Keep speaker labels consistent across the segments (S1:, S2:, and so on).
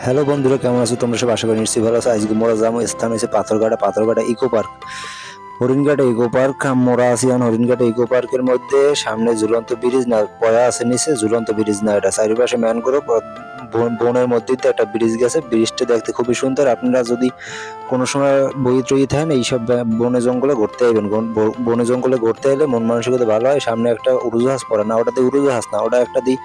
S1: Hello বন্ধুরা, কেমন আছো? তোমরা সব আশা করি নিশ্চয়ই ভালো আছো। আজকে মোরা যাব স্থান হয়েছে Patharghata Patharghata eco park. Haringhata eco park মোরা আছি হরিণঘাটা ইকো পার্কের মধ্যে। সামনে ঝুলন্ত ব্রিজ না, পয়া আছে নিচে, ঝুলন্ত ব্রিজ না এটা। চারিপাশে ম্যান করো বনের মধ্যে একটা ব্রিজ গেছে। ব্রিজটা দেখতে খুবই সুন্দর। আপনারা যদি কোনো সময় বই টই থাকেন, এইসব বনে জঙ্গলে ঘুরতে আইবেন। বন- জঙ্গলে ঘুরতে এলে মন মানসিকতা ভালো হয়। সামনে একটা উড়োজাহাজ পড়ে না ওটা দিয়ে উড়োজাহাজ না, ওটা একটা দি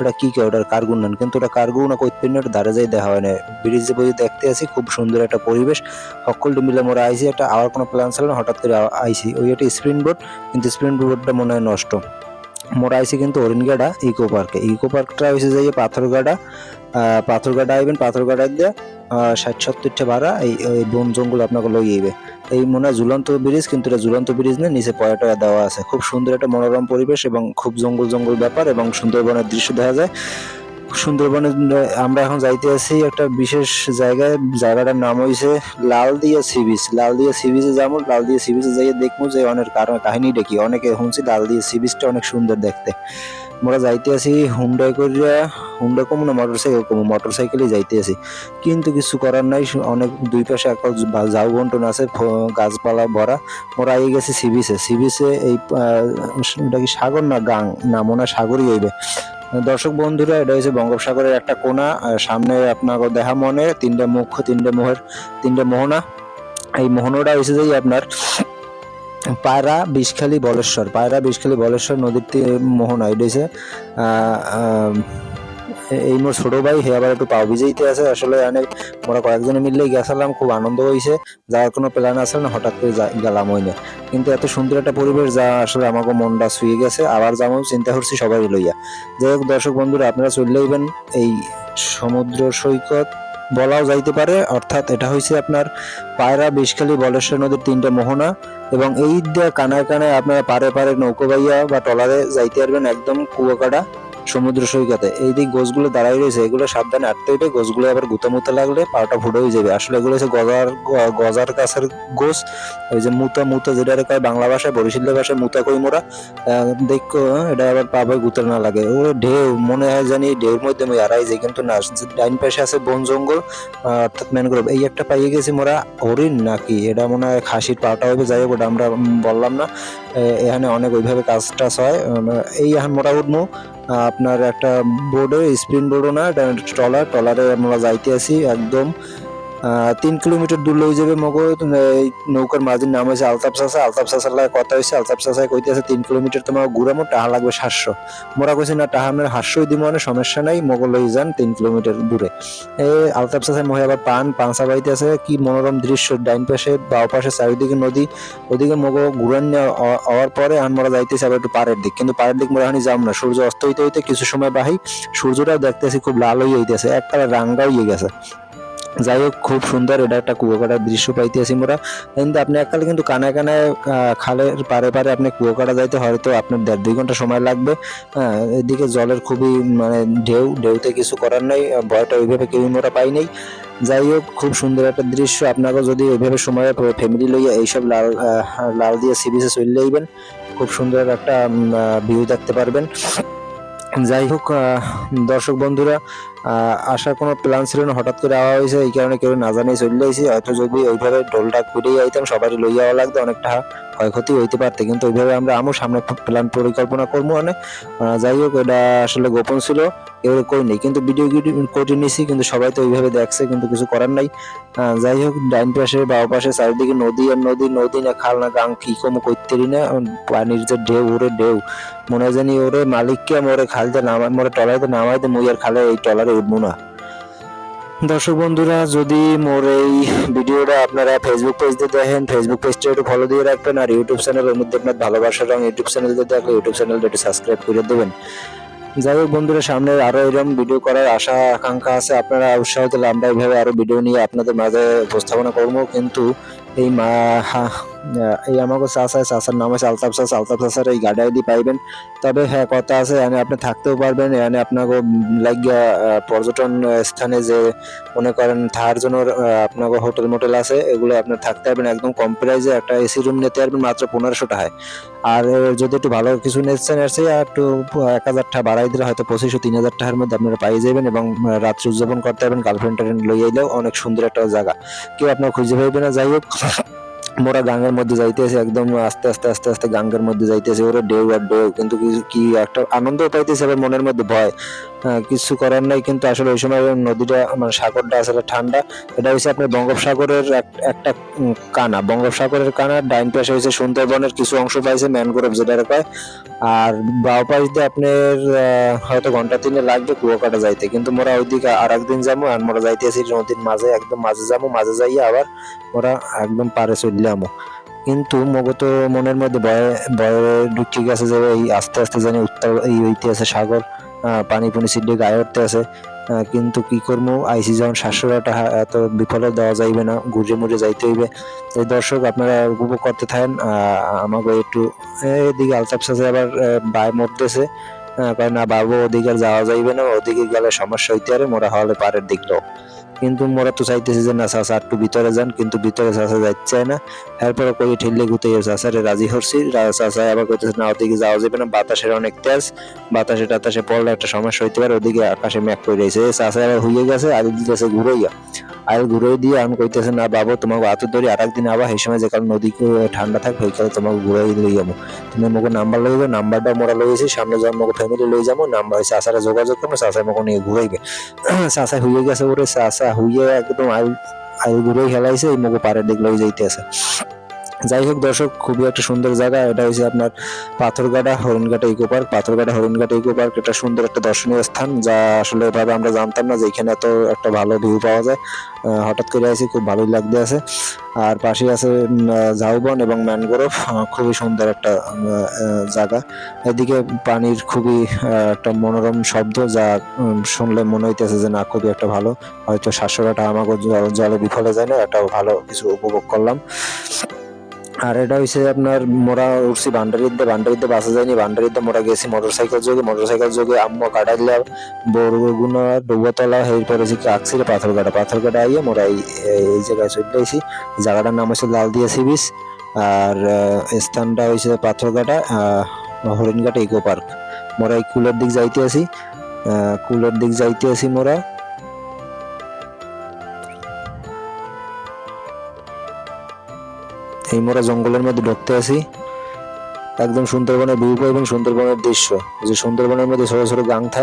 S1: ওটা কি কে কার্গু নান। কিন্তু ওটা কার্গুন না কইতেন ওটা ধারে যাই দেখা হয় না। ব্রিজে বই দেখতে আসি খুব সুন্দর একটা পরিবেশ। সকলটি মিলে মোরা আইসি একটা আবার কোনো প্ল্যান ছিল না, হঠাৎ করে আইসি ওই একটা স্প্রিন বোর্ড কিন্তু স্প্রিন বোর্ডটা মনে হয় নষ্ট। মোরা আইসি কিন্তু হরিণগাড়া ইকো পার্কে। ইকো পার্কটা হয়েছে যে পাথরগাড়া পাথরগাড়া আইবেন, পাথরগাড়া দিয়ে ষাট সত্তরটা ভাড়া এই বন জঙ্গল আপনাকে লইবে এই মনে হয় ঝুলন্ত ব্রিজ, কিন্তু এটা ঝুলন্ত ব্রিজ না, নিচে পয়াটা দেওয়া আছে। খুব সুন্দর একটা মনোরম পরিবেশ এবং খুব জঙ্গল জঙ্গল ব্যাপার এবং সুন্দরবনের দৃশ্য দেখা যায়। সুন্দরবনে আমরা এখন যাইতে আছি একটা বিশেষ জায়গায়। জায়গাটার নাম হইছে লাল দিয়া সি বিচ। লাল দিয়া সি বিচে যাব। লাল দিয়া সি বিচে যাইয়ে দেখব যে অনেক কারণ কাহিনীটা কি। অনেকে শুনছি লাল দিয়া সি বিচটা অনেক সুন্দর দেখতে। আমরা যাইতে আছি হুন্ডাই করিয়া। হুন্ডা কমু না মোটর সাইকেল কমু। মোটর সাইকেলে যাইতে আছি। কিন্তু কিছু করার নাই। অনেক দুই পাশে এক ঝাউ বন্টন আছে গাছপালা ভরা। মোরা আই গেছি সি বিচে। সি বিচে এই ওটা কি সাগর না গাং? না, মনে সাগরই হইবে। দর্শক বন্ধুরা, এটা হচ্ছে বঙ্গোপসাগরের একটা কোনা। সামনে আপনার দেখা মনে, তিনটে মুখ, তিনটে মোহের, তিনটে মোহনা। এই মোহনাটা হয়েছে যে আপনার পায়রা বিষখালী বলেশ্বর, পায়রা বিষখালী বলেশ্বর নদীর মোহনা। এটা হচ্ছে এই মোর ছোট ভাই হে আবার একটু পাও ভিজাইতে আছে। আসলে অনেক আমরা কয়েকজনে মিললেই গেছিলাম, খুব আনন্দ হয়েছে যাওয়ার কোনো প্ল্যান আছে না, হঠাৎ করে গেলাম ওই না কিন্তু এত সুন্দর একটা পরিবেশ যা আসলে আমাকে মনটা ছুঁয়ে গেছে। আবার যেমন চিন্তা করছি সবাই লইয়া। যাই হোক, দর্শক বন্ধুরা, আপনারা চলে যাইবেন এই সমুদ্র সৈকত। বলাও যাইতে পারে, অর্থাৎ এটা হয়েছে আপনার পায়রা বিষখালী বলেশ্বর নদীর তিনটা মোহনা। এবং এই দিয়ে কানায় কানায় আপনারা পারে পারে নৌকো বাইয়া বা টলারে যাইতে পারবেন একদম কুয়াকাটা। সমুদ্র সৈকতে। এই দিক গোছগুলো দাঁড়াই রয়েছে এগুলো সাবধানে আটতে হইবে গোছগুলো আবার গুতামুতা লাগলে পাটা ফুটে হয়ে যাবে। আসলে এগুলো হচ্ছে গজার গজার কাছের গোছ। ওই যে মুতা মুতা যেটা কয় বাংলা ভাষায় বরিশালের ভাষায় মুতা কই মোরা। দেখো এটা আবার পাবে গুতে না লাগে। ও ঢেউ মনে হয় জানি ঢেউর মধ্যে আমি হারাই যাই কিন্তু না ডাইন পাশে আছে বন জঙ্গল অর্থাৎ ম্যানগ্রোভ এই একটা পাইয়ে গেছি মোরা হরিণ নাকি? এটা মনে হয় খাসির পাটা হবে যাই হোক ওটা আমরা বললাম না। এখানে অনেক ওইভাবে কাজ টাজ হয় এই এখন আহ, আপনার একটা বোর্ডে স্প্রিন বোর্ডও না এটা ট্রলার ট্রলারে আমরা যাইতে আসি একদম। তিন কিলোমিটার দূর লই যাবে মগো। এই নৌকার মাঝির নাম হয়েছে আলতাপ চাষা আলতাপ চাষার লাগে কথা হয়েছে আলতাপ চাষায় কইতে আছে, তিন কিলোমিটার তোমার ঘুরামো, টাহা লাগবে সাতশো। মোরা কইছি, না, টাহা আপনার হাস্যই দিব মানে সমস্যা নাই, মগো লই যান তিন কিলোমিটার দূরে। এই আলতাপ চাষায় মহে আবার পান পাঁচা বাড়িতে আছে, কি মনোরম দৃশ্য। ডাইন পাশে, বাও পাশে, চারিদিকে নদী, ওদিকে মগো ঘুরান হওয়ার পরে আন মোরা যাইতেছি আবার একটু পাড়ের দিক। কিন্তু পাড়ের দিক মোরা হানি যাম না। সূর্য অস্ত হইতে হইতে কিছু সময় বাহি সূর্যটাও দেখতেছি খুব লাল হয়ে যাইতেছে এককালে রাঙ্গা হয়ে গেছে। যাই হোক খুব সুন্দর এটা একটা কুয়াকাটার দৃশ্য পাইতেছি মোরা কিন্তু আপনি এককালে কিন্তু কানায় কানায় খালের পারে পারে আপনি কুয়াকাটা যাইতে, হয়তো আপনার দেড় দুই ঘণ্টা সময় লাগবে। হ্যাঁ এদিকে জলের খুবই মানে ঢেউ, ঢেউতে কিছু করার নেই ভয়টা ওইভাবে কেউ মোরা পাই নাই। যাই হোক খুব সুন্দর একটা দৃশ্য। আপনাকে যদি ওইভাবে সময় ফ্যামিলি লইয়া এইসব লাল লাল দিয়ে সি বিচে চলে যাইবেন খুব সুন্দর একটা ভিউ দেখতে পারবেন। যাই হোক দর্শক বন্ধুরা আসার কোনো প্ল্যান ছিল না, হঠাৎ করে আওয়া হয়েছে, এই কারণে কেউ না জানিয়ে চলে আইছি। হয়তো যদি ওইভাবে ঢোলটা কুড়িয়ে আইতাম, সবারই লইয়া যাওয়া লাগতো, অনেকটা ক্ষয়ক্ষতি হইতে পারতে। কিন্তু ওইভাবে আমরা আমও সামনে প্ল্যান পরিকল্পনা করব মানে যাই হোক, এটা আসলে গোপন ছিল, কেউ কই নেই। কিন্তু ভিডিও করে নিছি, কিন্তু সবাই তো ওইভাবে দেখছে, কিন্তু কিছু করার নাই। যাই হোক, ডাইন পাশে বাও পাশে চারিদিকে নদী, আর নদী নদী না খাল না গাং, কি কম করতেরি না। পানির যে ঢেউ, ওরে ঢেউ। মনে জানি ওরে মালিককে, মোরে খালতে নামাই মোরে টলাইতে নামাইতে মুই আর খালে এই টলারে উঠবো না। দর্শক বন্ধুরা, যদি মোর এই ভিডিওটা আপনারা ফেসবুক পেজে দেখেন ফেসবুক পেজটা একটু ফলো দিয়ে রাখবেন আর ইউটিউব চ্যানেলের মধ্যে আপনার ভালোবাসার রং ইউটিউব চ্যানেল দিয়ে দেখলে ইউটিউব চ্যানেলটা একটু সাবস্ক্রাইব করে দেবেন। যাই হোক বন্ধুরা সামনে আরও এরকম ভিডিও করার আশা, আকাঙ্ক্ষা আছে, আপনারা উৎসাহ দিলে আমরা এইভাবে আরও ভিডিও নিয়ে আপনাদের মাঝে উপস্থাপনা করব। কিন্তু এই মা এই আমাকে চাষায় চাষার নাম হচ্ছে আলতাফ চাষ আলতাফ চাষার এই গাড়ি আইডি পাইবেন। তবে হ্যাঁ কথা আছে, এখানে আপনি থাকতেও পারবেন। এখানে আপনাকে লাগিয়া পর্যটন স্থানে যে মনে করেন থাকার জন্য আপনাকে হোটেল মোটেল আছে, এগুলো আপনার থাকতে পারবেন। একদম কম প্রাইসে একটা এসি রুম নিতে পারবেন মাত্র পনেরোশো টাকায়। আর যদি একটু ভালো কিছু নিচ্ছেন চেয়ে একটু এক হাজার টাকা বাড়াই দিলে হয়তো পঁচিশশো, তিন হাজার টাকার মধ্যে আপনারা পাই যাবেন এবং রাত্রি উদযাপন করতে পারবেন। গার্লফ্রেন্ড টার্ফ্রেন্ড লই আইলেও অনেক সুন্দর একটা জায়গা। কেউ আপনার খুঁজে পাইবে না, যাই হোক। মোরা গাঙ্গের মধ্যে যাইতেছে একদম আস্তে আস্তে আস্তে আস্তে গাঙ্গের মধ্যে যাইতেছে ওরা ডেউ আর ডেউ কিন্তু কি- একটা আনন্দ পাইতেছে আবার মনের মধ্যে ভয়। হ্যাঁ, কিছু করার নাই কিন্তু আসলে ওই সময় নদীটা মানে সাগরটা আসলে ঠান্ডা। এটা হচ্ছে আপনার বঙ্গোপসাগরের এক- একটা কানা। বঙ্গোপসাগরের কানা ডাইন পাশে হয়েছে সুন্দরবনের কিছু অংশ পাইছে ম্যানগ্রোভ যেটা কয় আর বাও পাশ দিয়ে আপনার হয়তো ঘণ্টা তিনে লাগবে কুয়াকাটা যাইতে। কিন্তু মোরা ওইদিকে আর একদিন যাব আর মোরা যাইতেছি নদীর মাঝে একদম মাঝে যাব মাঝে যাইয়া আবার ওরা একদম পারে চললামও কিন্তু মগো তো মনের মধ্যে ভয়ে ভয়ে ঢুকে গেছে যে এই আস্তে আস্তে জানি উত্তর, এই আছে সাগর পানি পুনি সিডে গায়ে উঠতে আছে। কিন্তু কি করব আইসি যখন সাতশো টাকা এত বিফলে দেওয়া যাইবে না, ঘুরে মুড়ে যাইতে হইবে। এই দর্শক, আপনারা উপভোগ করতে থাকেন। আমাকে একটু এদিকে আলতাপ সাথে আবার বায় মরতেছে। কারণ না বাবু, ওদিকে আর যাওয়া যাইবে না, ওদিকে গেলে সমস্যা হইতে পারে, মোরা হলে পারের দিকটাও কিন্তু মোরা তো চাইতেছি যে, না চাষা একটু ভিতরে যান। কিন্তু ভিতরে চাষা যাচ্ছে না। এরপরে কই ঠেললে গুতে চাষারে রাজি হচ্ছি চাষা আবার কইতেছে, না, ওদিকে যাওয়া যাবে না। বাতাসের অনেক তেজ। বাতাসে টাতাসে পড়লে একটা সমস্যা হইতে পারে। ওদিকে আকাশে ম্যাপ করে রয়েছে চাষা আবার হইয়ে গেছে, আর দিতেছে ঘুরাইয়া আর ঘুরে দিয়ে। আমি কইতেছে না, বাবু, তোমাকে হাতে ধরি আর একদিন আবার সেই সময় যে কারণ নদী ঠান্ডা থাকবে ওই কালে তোমাকে ঘুরাই লই যাব। তুমি মোকে নাম্বার লই যাবে নাম্বারটা মোরা লইছি সামনে যখন মোকে ফ্যামিলি লই যাব। নাম্বার আসারে যোগাযোগ করব চাষা মোকে নিয়ে ঘুরাইবে চাষা হইয়ে গেছে ওরে চাষা হইয়ে একদম আয়ু আয়ু ঘুরে খেলাইছে এই মোকে পারে দিক লই যাইতে আছে। যাই হোক দর্শক, খুবই একটা সুন্দর জায়গা। এটা হচ্ছে আপনার Patharghata, Haringhata eco park. Patharghata, Haringhata eco park এটা সুন্দর একটা দর্শনীয় স্থান, যা আসলে এভাবে আমরা জানতাম না যে এখানে এত একটা ভালো ভিউ পাওয়া যায়। হঠাৎ করে আছি খুব ভালোই লাগতে আছে। আর পাশে আছে ঝাউবন এবং ম্যানগ্রোভ। খুবই সুন্দর একটা জায়গা। এদিকে পানির খুবই একটা মনোরম শব্দ, যা শুনলে মনে হইতেছে যে না, খুবই একটা ভালো। হয়তো সাতশোটা আমাকে জল- বিফলে যায় না, এটাও ভালো কিছু উপভোগ করলাম। আর এটা হচ্ছে আপনার মোরা উঠছি ভান্ডারিতে ভান্ডারিতে বাসে যায়নি ভান্ডারিতে মোরা গেছি মোটরসাইকেল যোগে মোটরসাইকেল যোগে আম্মা কাটাইলা বরগুনা ডুবতলা এরপর হচ্ছে পাথর কাটা পাথর কাটা আইয়ে মোরা এই জায়গায় চলে আইছি। জায়গাটার নাম হচ্ছে লালদিয়া সি বিচ আর স্থানটা হয়েছে পাথরঘাটা আহ, হরিণঘাটা ইকো পার্ক। মোরা এই কুলের দিক যাইতে আহ, কুলের দিক যাইতে আছি মোরা। এই মোরা জঙ্গলের মধ্যে ঢুকতে আসি একদম সুন্দরবনের ভিউ এবং সুন্দরবনের দৃশ্য। যে সুন্দরবনের মধ্যে ছোট ছোট গাং থাকে